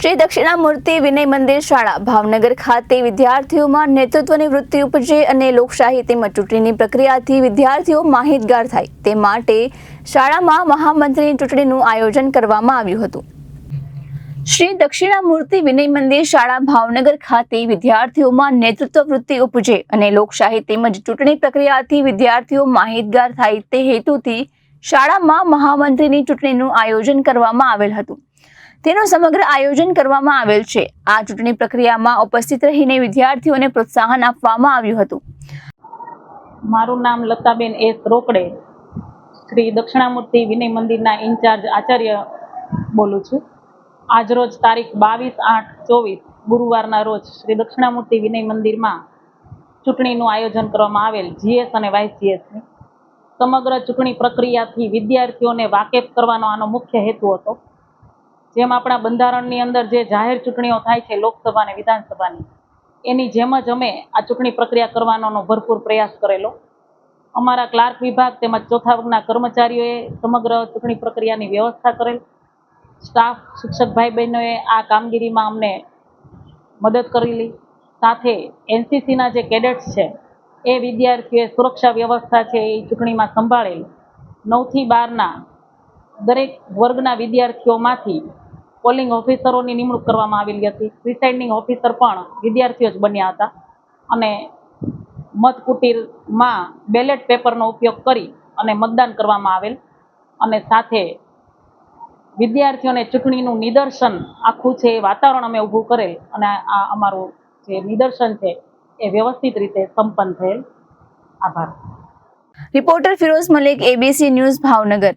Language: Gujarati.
શ્રી દક્ષિણામૂર્તિ વિનય મંદિર શાળા, ભાવનગર ખાતે વિદ્યાર્થીઓમાં નેતૃત્વની વૃત્તિ ઉપજે અને લોકશાહી તેમજ ચૂંટણીની પ્રક્રિયાથી વિદ્યાર્થીઓ માહિતગાર થાય. તે માટે શાળામાં મહામંત્રીની ચૂંટણીનું આયોજન કરવામાં આવ્યું હતું. શ્રી દક્ષિણામૂર્તિ વિનય મંદિર શાળા, ભાવનગર ખાતે વિદ્યાર્થીઓમાં નેતૃત્વ વૃત્તિ ઉપજે અને લોકશાહી તેમજ ચૂંટણી પ્રક્રિયાથી વિદ્યાર્થીઓ માહિતગાર થાય તે હેતુથી શાળામાં મહામંત્રીની ચૂંટણીનું આયોજન કરવામાં આવેલ હતું. તેનું સમગ્ર આયોજન કરવામાં આવેલ છે. આ ચૂંટણી પ્રક્રિયામાં ઉપસ્થિત રહીને વિદ્યાર્થીઓને પ્રોત્સાહન આપવામાં આવ્યું હતું. મારું નામ લતાબેન એસ રોકડે. શ્રી દક્ષિણામૂર્તિ વિનય મંદિરના ઇન્ચાર્જ આચાર્ય બોલું છું. આજરોજ તારીખ બાવીસ આઠ ચોવીસ, ગુરુવારના રોજ શ્રી દક્ષિણામૂર્તિ વિનય મંદિરમાં ચૂંટણીનું આયોજન કરવામાં આવેલ જીએસ અને વાઇસ જીએસની સમગ્ર ચૂંટણી પ્રક્રિયાથી વિદ્યાર્થીઓને વાકેફ કરવાનો આનો મુખ્ય હેતુ હતો. જેમ આપણા બંધારણની અંદર જે જાહેર ચૂંટણીઓ થાય છે લોકસભા અને વિધાનસભાની, એની જેમ જ અમે આ ચૂંટણી પ્રક્રિયા કરવાનો ભરપૂર પ્રયાસ કરેલો. અમારા ક્લાર્ક વિભાગ તેમજ ચોથા વર્ગના કર્મચારીઓએ સમગ્ર ચૂંટણી પ્રક્રિયાની વ્યવસ્થા કરેલ. સ્ટાફ, શિક્ષક ભાઈ બહેનોએ આ કામગીરીમાં અમને મદદ કરેલી. સાથે એનસીસીના જે કેડેટ્સ છે, એ વિદ્યાર્થીઓએ સુરક્ષા વ્યવસ્થા છે એ ચૂંટણીમાં સંભાળેલી. નવથી બારના દરેક વર્ગના વિદ્યાર્થીઓમાંથી પોલિંગ ઓફિસરોની નિમણૂક કરવામાં આવેલી હતી. પ્રિસાઇડિંગ ઓફિસર પણ વિદ્યાર્થીઓ જ બન્યા હતા અને મતકુટીરમાં બેલેટ પેપરનો ઉપયોગ કરી અને મતદાન કરવામાં આવેલ અને સાથે વિદ્યાર્થીઓને ચૂંટણીનું નિદર્શન આખું છે એ વાતાવરણ અમે ઊભું કરેલ અને આ અમારું જે નિદર્શન છે એ વ્યવસ્થિત રીતે સંપન્ન થયેલ. આભાર. Reporter Firoz Malik ABC news Bhavnagar.